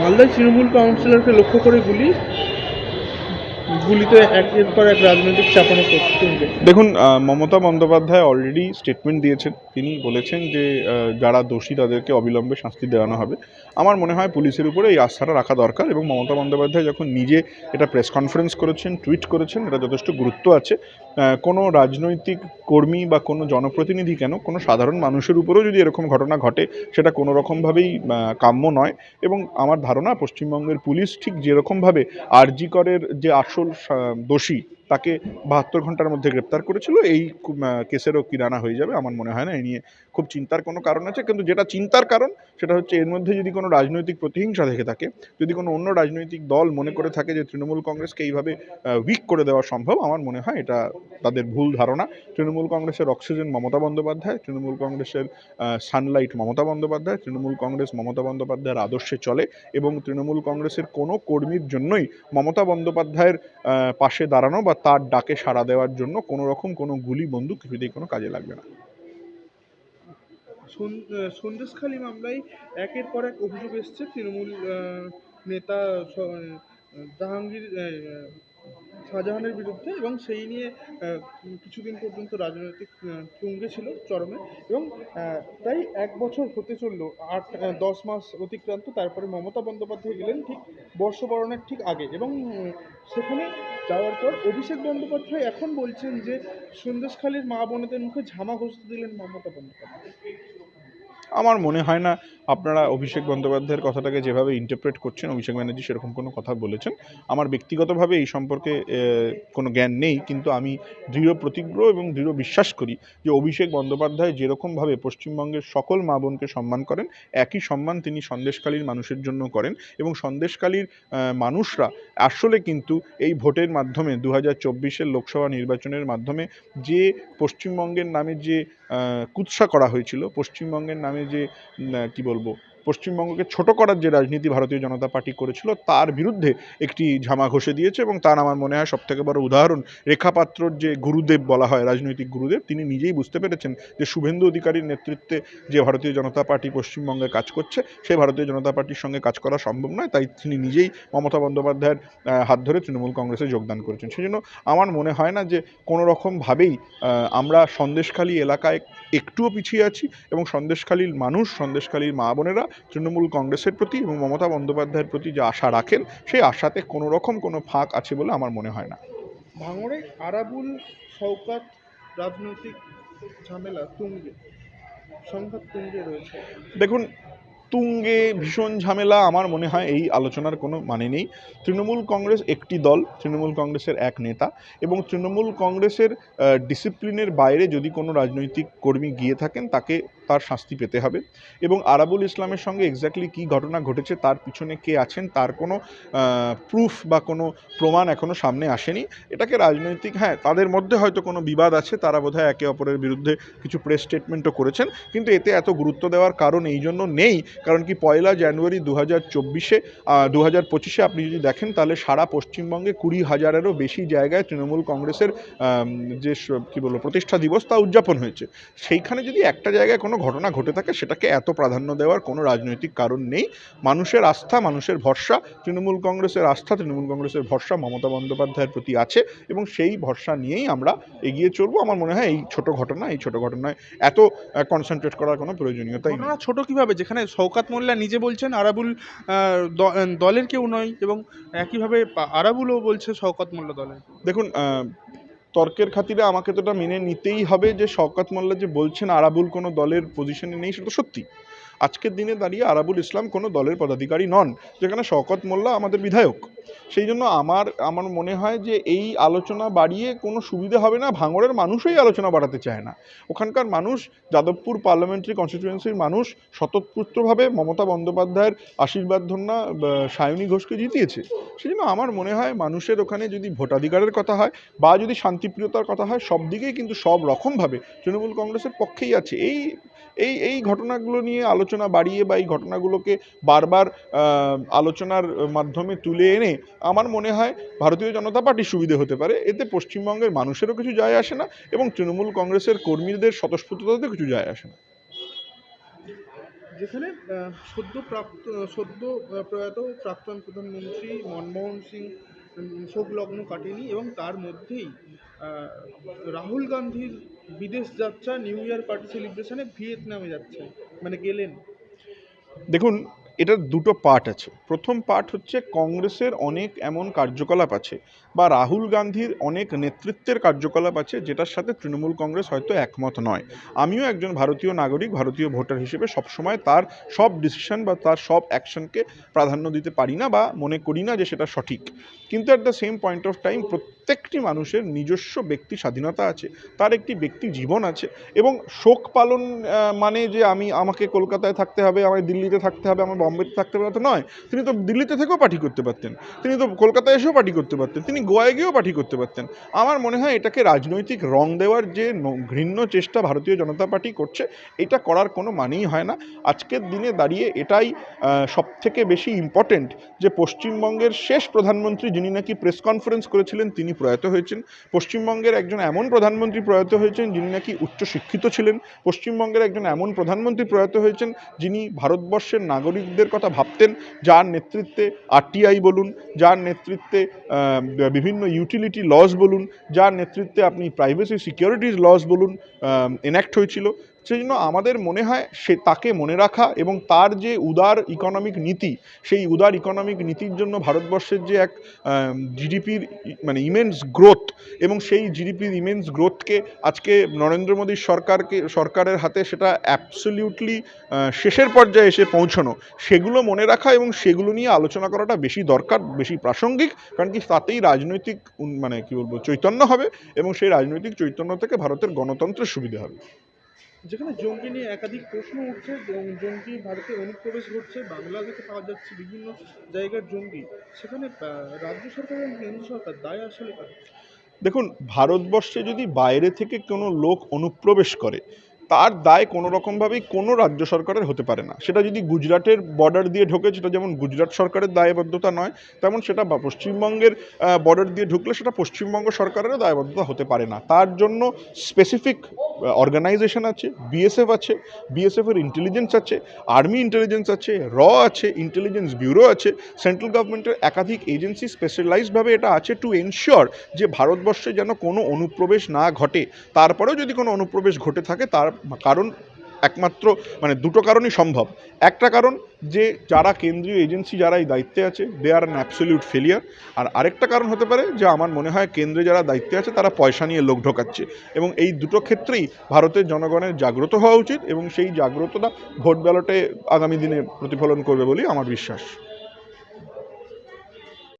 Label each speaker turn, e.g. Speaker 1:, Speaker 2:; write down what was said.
Speaker 1: মালদায় তৃণমূল কাউন্সিলরকে লক্ষ্য করে গুলি। গুলিতে একের পর এক রাজনৈতিক চাপানো তুলবে
Speaker 2: দেখুন মমতা বন্দ্যোপাধ্যায় অলরেডি স্টেটমেন্ট দিয়েছেন। তিনি বলেছেন যে যারা দোষী তাদেরকে অবিলম্বে শাস্তি দেওয়ানো হবে। আমার মনে হয় পুলিশের উপরে এই আস্থাটা রাখা দরকার এবং মমতা বন্দ্যোপাধ্যায় যখন নিজে এটা প্রেস কনফারেন্স করেছেন টুইট করেছেন, এটা যথেষ্ট গুরুত্ব আছে। কোনো রাজনৈতিক কর্মী বা কোনো জনপ্রতিনিধি কেন, কোনো সাধারণ মানুষের উপরেও যদি এরকম ঘটনা ঘটে, সেটা কোনো রকমভাবেই কাম্য নয়। এবং আমার ধারণা পশ্চিমবঙ্গের পুলিশ ঠিক যেরকমভাবে আরজি করের যে আসল দোষী তাকে বাহাত্তর ঘণ্টার মধ্যে গ্রেপ্তার করেছিল। এই কেসেরও কিরানা হয়ে যাবে আমার মনে হয় না এই নিয়ে খুব চিন্তার কোনো কারণ আছে। কিন্তু যেটা চিন্তার কারণ, সেটা হচ্ছে এর মধ্যে যদি কোনো রাজনৈতিক প্রতিহিংসা থেকে থাকে, যদি কোনো অন্য রাজনৈতিক দল মনে করে থাকে যে তৃণমূল কংগ্রেসকে এইভাবে উইক করে দেওয়া সম্ভব, আমার মনে হয় এটা তাদের ভুল ধারণা। তৃণমূল কংগ্রেসের অক্সিজেন মমতা বন্দ্যোপাধ্যায়, তৃণমূল কংগ্রেসের সানলাইট মমতা বন্দ্যোপাধ্যায়, তৃণমূল কংগ্রেস মমতা বন্দ্যোপাধ্যায়ের আদর্শে চলে এবং তৃণমূল কংগ্রেসের কোনো কর্মীর জন্যই মমতা বন্দ্যোপাধ্যায়ের পাশে দাঁড়ানো বা তার ডাকে সাড়া দেওয়ার জন্য কোনো রকম কোনো গুলি বন্দুক কিছুতেই কোনো কাজে লাগবে না।
Speaker 1: সন্দেশখালি মামলায় একের পর এক অভিযোগ এসছে। তৃণমূল নেতা জাহাঙ্গীর শাহজাহানের বিরুদ্ধে এবং সেই নিয়ে কিছুদিন পর্যন্ত রাজনৈতিক তুঙ্গে ছিল চরমে এবং প্রায় এক বছর হতে চলল, আট দশ মাস অতিক্রান্ত, তারপরে মমতা বন্দ্যোপাধ্যায় গেলেন ঠিক বর্ষবরণের ঠিক আগে এবং সেখানে যাওয়ার পর অভিষেক বন্দ্যোপাধ্যায় এখন বলছেন যে, সন্দেশখালীর মা বোনেদের মুখে ঝামা ঘষতে দিলেন মমতা বন্দ্যোপাধ্যায়।
Speaker 2: আমার মনে হয় না আপনারা অভিষেক বন্দ্যোপাধ্যায়ের কথাটাকে যেভাবে ইন্টারপ্রেট করছেন, অভিষেক ব্যানার্জি সেরকম কোনো কথা বলেছেন। আমার ব্যক্তিগতভাবে এই সম্পর্কে কোনো জ্ঞান নেই, কিন্তু আমি দৃঢ় প্রতিজ্ঞ এবং দৃঢ় বিশ্বাস করি যে অভিষেক বন্দ্যোপাধ্যায় যেরকমভাবে পশ্চিমবঙ্গের সকল মা বোনকে সম্মান করেন, একই সম্মান তিনি সন্দেশকালীর মানুষের জন্য করেন এবং সন্দেশকালীর মানুষরা আসলে কিন্তু এই ভোটের মাধ্যমে দু হাজার লোকসভা নির্বাচনের মাধ্যমে যে পশ্চিমবঙ্গের নামে যে কুৎসা করা হয়েছিল। পশ্চিমবঙ্গের নামে যে কি বলব পশ্চিমবঙ্গকে ছোট করার যে রাজনীতি ভারতীয় জনতা পার্টি করেছিল, তার বিরুদ্ধে একটি ঝামা ঘষে দিয়েছে এবং তার আমার মনে হয় সবথেকে বড় উদাহরণ রেখাপাত্রর যে গুরুদেব বলা হয়, রাজনৈতিক গুরুদেব, তিনি নিজেই বুঝতে পেরেছেন যে শুভেন্দু অধিকারীর নেতৃত্বে যে ভারতীয় জনতা পার্টি পশ্চিমবঙ্গে কাজ করছে, সেই ভারতীয় জনতা পার্টির সঙ্গে কাজ করা সম্ভব নয়, তাই তিনি নিজেই মমতা বন্দ্যোপাধ্যায়ের হাত ধরে তৃণমূল কংগ্রেসে যোগদান করেছেন। সেই জন্য আমার মনে হয় না যে কোনো রকমভাবেই আমরা সন্দেশখালী এলাকায় একটুও পিছিয়ে আছি এবং সন্দেশখালীর মানুষ, সন্দেশখালীর মা বোনেরা তৃণমূল কংগ্রেসের প্রতি এবং মমতা বন্দ্যোপাধ্যায়ের প্রতি যে আশা রাখেন সেই আশাতে কোনো রকম কোনো ফাঁক আছে বলে আমার মনে হয় না।
Speaker 1: ভাঙড়ে আরাবুল শওকাত রাজনৈতিক ঝামেলা তুঙ্গে সংঘাত তুঙ্গে রয়েছে।
Speaker 2: দেখুন তুঙ্গে ভীষণ ঝামেলা আমার মনে হয় এই আলোচনার কোনো মানে নেই। তৃণমূল কংগ্রেস একটি দল তৃণমূল কংগ্রেসের এক নেতা এবং তৃণমূল কংগ্রেসের ডিসিপ্লিনের বাইরে যদি কোনো রাজনৈতিক কর্মী গিয়ে থাকেন তাকে তার শাস্তি পেতে হবে। এবং আরাবুল ইসলামের সঙ্গে এক্স্যাক্টলি কী ঘটনা ঘটেছে, তার পিছনে কে আছেন, তার কোনো প্রুফ বা কোনো প্রমাণ এখনও সামনে আসেনি। এটাকে রাজনৈতিক হ্যাঁ তাদের মধ্যে হয়তো কোনো বিবাদ আছে, তারা বোধহয় একে অপরের বিরুদ্ধে কিছু প্রেস স্টেটমেন্টও করেছেন। কিন্তু এতে এত গুরুত্ব দেওয়ার কারণ এই জন্য নেই। কারণ কি পয়লা জানুয়ারি দু হাজার চব্বিশে দু হাজার পঁচিশে আপনি যদি দেখেন, তাহলে সারা পশ্চিমবঙ্গে কুড়ি হাজারেরও বেশি জায়গায় তৃণমূল কংগ্রেসের যে কী বলব, প্রতিষ্ঠা দিবস তা উদযাপন হয়েছে। সেইখানে যদি একটা জায়গায় কোনো ঘটনা ঘটে থাকে সেটাকে এত প্রাধান্য দেওয়ার কোনো রাজনৈতিক কারণ নেই। মানুষের আস্থা মানুষের ভরসা তৃণমূল কংগ্রেসের আস্থা তৃণমূল কংগ্রেসের ভরসা মমতা বন্দ্যোপাধ্যায়ের প্রতি আছে এবং সেই ভরসা নিয়েই আমরা এগিয়ে চলবো। আমার মনে হয় এই ছোট ঘটনা এই ছোট ঘটনায় এত কনসেন্ট্রেট করার কোনো প্রয়োজনীয়তাই নেই
Speaker 1: ঘটনা ছোট কীভাবে? যেখানে শওকাত মোল্লা নিজে বলছেন আরাবুল দলের কেউ নয় এবং একইভাবে আরাবুলও বলছে শওকাত মোল্লা দলের।
Speaker 2: দেখুন তর্কের খাতিরে আমাকে তো এটা মেনে নিতেই হবে যে শওকত মোল্লা যে বলছেন আরাবুল কোনো দলের পজিশনে নেই, সেটা সত্যি। আজকের দিনে দাঁড়িয়ে আরাবুল ইসলাম কোনো দলের পদাধিকারী নন, যেখানে শওকত মোল্লা আমাদের বিধায়ক। সেই জন্য আমার আমার মনে হয় যে এই আলোচনা বাড়িয়ে কোনো সুবিধা হবে না। ভাঙড়ের মানুষই আলোচনা বাড়াতে চায় না। ওখানকার মানুষ, যাদবপুর পার্লামেন্টারি কনস্টিটিউয়েন্সির মানুষ স্বতঃস্ফূর্তভাবে মমতা বন্দ্যোপাধ্যায়ের আশীর্বাদ ধন্যা সায়নী ঘোষকে জিতিয়েছে। সেই জন্য আমার মনে হয় মানুষের ওখানে যদি ভোটাধিকারের কথা হয়, বা যদি শান্তিপ্রিয়তার কথা হয়, সব দিকেই কিন্তু সব রকমভাবে তৃণমূল কংগ্রেসের পক্ষেই আছে। এই এই এই ঘটনাগুলো নিয়ে আলোচনা বাড়িয়ে বা এই ঘটনাগুলোকে বারবার আলোচনার মাধ্যমে তুলে এনে আমার মনে হয় ভারতীয় জনতা পার্টির সুবিধে হতে পারে। এতে পশ্চিমবঙ্গের মানুষেরও কিছু যায় আসে না এবং তৃণমূল কংগ্রেসের কর্মীদের স্বতঃস্ফূর্ততাতে কিছু যায় আসে না।
Speaker 1: যেখানে সদ্য প্রাপ্ত সদ্য প্রয়াত প্রাক্তন প্রধানমন্ত্রী মনমোহন সিং শোকলগ্ন কাটেনি এবং তার মধ্যেই রাহুল গান্ধীর বিদেশ যাত্রা নিউ ইয়ার পার্টি সেলিব্রেশনে ভিয়েতনামে যাচ্ছে মানে গেলেন।
Speaker 2: দেখুন এটার দুটো পার্ট আছে। প্রথম পার্ট হচ্ছে কংগ্রেসের অনেক এমন কার্যকলাপ আছে বা রাহুল গান্ধীর অনেক নেতৃত্বের কার্যকলাপ আছে যেটার সাথে তৃণমূল কংগ্রেস হয়তো একমত নয়। আমিও একজন ভারতীয় নাগরিক, ভারতীয় ভোটার হিসেবে সবসময় তার সব ডিসিশন বা তার সব অ্যাকশনকে প্রাধান্য দিতে পারি না বা মনে করি না যে সেটা সঠিক। কিন্তু at the same point of time প্রত্যেকটি মানুষের নিজস্ব ব্যক্তি স্বাধীনতা আছে, তার একটি ব্যক্তি জীবন আছে এবং শোক পালন মানে যে আমি, আমাকে কলকাতায় থাকতে হবে, আমায় দিল্লিতে থাকতে হবে, আমার বম্বেতে থাকতে হবে তা তো নয়। তিনি তো দিল্লিতে থেকেও পার্টি করতে পারতেন। তিনি তো কলকাতায় এসেও পার্টি করতে পারতেন। তিনি গোয়ায় গিয়েও পার্টি করতে পারতেন। আমার মনে হয় এটাকে রাজনৈতিক রং দেওয়ার যে ঘৃণ্য চেষ্টা ভারতীয় জনতা পার্টি করছে, এটা করার কোনো মানেই হয় না। আজকের দিনে দাঁড়িয়ে এটাই সব থেকে বেশি ইম্পর্টেন্ট যে পশ্চিমবঙ্গের শেষ প্রধানমন্ত্রী যিনি নাকি প্রেস কনফারেন্স করেছিলেন, তিনি প্রয়াত হয়েছেন। পশ্চিমবঙ্গের একজন এমন প্রধানমন্ত্রী প্রয়াত হয়েছেন যিনি নাকি উচ্চ শিক্ষিত ছিলেন। পশ্চিমবঙ্গের একজন এমন প্রধানমন্ত্রী প্রয়াত হয়েছেন যিনি ভারতবর্ষের নাগরিকদের কথা ভাবতেন, যার নেতৃত্বে আরটিআই বলুন, যার নেতৃত্বে বিভিন্ন ইউটিলিটি লস বলুন, যার নেতৃত্বে আপনি প্রাইভেসি সিকিউরিটিজ লস বলুন এনাক্ট হয়েছিল। সেই জন্য আমাদের মনে হয় সে তাকে মনে রাখা এবং তার যে উদার ইকোনমিক নীতি, সেই উদার ইকোনমিক নীতির জন্য ভারতবর্ষের যে এক জিডিপির মানে ইমেন্স গ্রোথ এবং সেই জিডিপির ইমেন্স গ্রোথকে আজকে নরেন্দ্র মোদীর সরকারকে, সরকারের হাতে সেটা অ্যাবসলিউটলি শেষের পর্যায়ে এসে পৌঁছানো। সেগুলো মনে রাখা এবং সেগুলো নিয়ে আলোচনা করাটা বেশি দরকার, বেশি প্রাসঙ্গিক, কারণ কি তাতেই রাজনৈতিক মানে কি বলব, চৈতন্য হবে এবং সেই রাজনৈতিক চৈতন্য থেকে ভারতের গণতন্ত্রের সুবিধা হবে।
Speaker 1: যেখানে জঙ্গি নিয়ে একাধিক প্রশ্ন উঠছে জঙ্গি ভারতে অনুপ্রবেশ ঘটছে বাংলাদেশে পাওয়া যাচ্ছে বিভিন্ন জায়গার জঙ্গি সেখানে রাজ্য সরকার এবং কেন্দ্র সরকার দায় আসলে?
Speaker 2: দেখুন, ভারতবর্ষে যদি বাইরে থেকে কোনো লোক অনুপ্রবেশ করে তার দায় কোনো রকমভাবেই কোনো রাজ্য সরকারের হতে পারে না। সেটা যদি গুজরাটের বর্ডার দিয়ে ঢোকে, সেটা যেমন গুজরাট সরকারের দায়বদ্ধতা নয়, তেমন সেটা পশ্চিমবঙ্গের বর্ডার দিয়ে ঢুকলে সেটা পশ্চিমবঙ্গ সরকারেরও দায়বদ্ধতা হতে পারে না। তার জন্য স্পেসিফিক অর্গানাইজেশন আছে বিএসএফ আছে বিএসএফের ইন্টেলিজেন্স আছে আর্মি ইন্টেলিজেন্স আছে র আছে ইন্টেলিজেন্স ব্যুরো আছে সেন্ট্রাল গভর্নমেন্টের একাধিক এজেন্সি স্পেশালাইজডভাবে এটা আছে টু এনশিওর যে ভারতবর্ষে যেন কোনো অনুপ্রবেশ না ঘটে। তারপরেও যদি কোনো অনুপ্রবেশ ঘটে থাকে, তার কারণ একমাত্র মানে দুটো কারণই সম্ভব। একটা কারণ যে, যারা কেন্দ্রীয় এজেন্সি যারা এই দায়িত্বে আছে they are an absolute failure আর আরেকটা কারণ হতে পারে যে, আমার মনে হয় কেন্দ্রে যারা দায়িত্বে আছে, তারা পয়সা নিয়ে লোক ঢোকাচ্ছে। এবং এই দুটো ক্ষেত্রেই ভারতের জনগণের জাগ্রত হওয়া উচিত এবং সেই জাগ্রততা ভোট ব্যালটে আগামী দিনে প্রতিফলন করবে বলেই আমার বিশ্বাস।